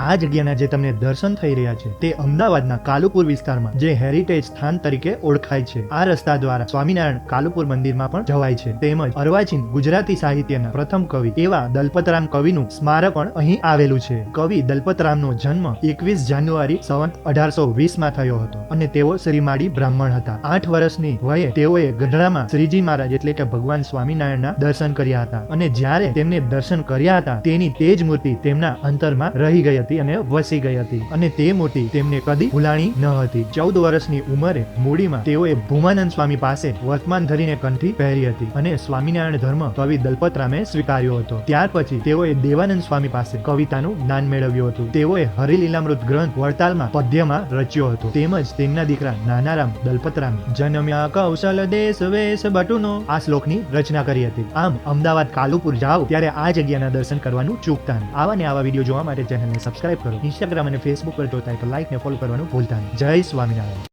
આ જગ્યાના જે તમને દર્શન થઈ રહ્યા છે, તે અમદાવાદના કાલુપુર વિસ્તારમાં, જે હેરિટેજ સ્થાન તરીકે ઓળખાય છે. આ રસ્તા દ્વારા સ્વામિનારાયણ કાલુપુર મંદિરમાં પણ જવાય છે. તેમજ અર્વાચીન ગુજરાતી સાહિત્યના પ્રથમ કવિ એવા દલપતરામ કવિનું સ્મારક પણ અહીં આવેલું છે. કવિ દલપતરામનો જન્મ એકવીસ જાન્યુઆરી સવન અઢારસો વીસમાં થયો હતો અને તેઓ શ્રીમાળી બ્રાહ્મણ હતા. આઠ વર્ષની વયે તેઓએ ગઢડામાં શ્રીજી મહારાજ એટલે કે ભગવાન સ્વામિનારાયણના દર્શન કર્યા હતા અને જ્યારે તેમને દર્શન કર્યા હતા, તેની તે જ મૂર્તિ તેમના અંતરમાં રહી ગઈ હતી. અને વસી ગઈ હતી. અને તે મૂર્તિ તેમને કદી ભૂલાણી ન હતી. ચૌદ વર્ષની ઉંમરે મૂડીમાં તેઓએ ભૂમાનંદ સ્વામી પાસે વર્તમાન ધરીને કંઠી પહેરી હતી અને સ્વામિનારાયણ ધર્મ કવિ દલપતરામે સ્વીકાર્યો હતો. ત્યાર પછી તેઓએ દેવાનંદ સ્વામી પાસે કવિતાનું જ્ઞાન મેળવ્યું હતું. તેઓએ હરિલીલામૃત ગ્રંથ વડતાલમાં પદ્યમાં રચ્યો હતો. તેમજ તેમના દીકરા નાનારામ દલપતરામ, જન્મ્યા કૌશલ દેશ વેશ બટુનો આ શ્લોકની રચના કરી હતી. આમ, અમદાવાદ કાલુપુર જાઓ, ત્યારે આ જગ્યાના દર્શન કરવાનું ચૂકતા આવા ને આવા વીડિયો જોવા માટે ચેનલને સબસ્ક્રાઇબ કરો. ઇન્સ્ટાગ્રામ અને ફેસબુક પર જોતા હોય તો લાઈક ને ફોલો કરવાનું ભૂલતા નહીં. જય સ્વામિનારાયણ.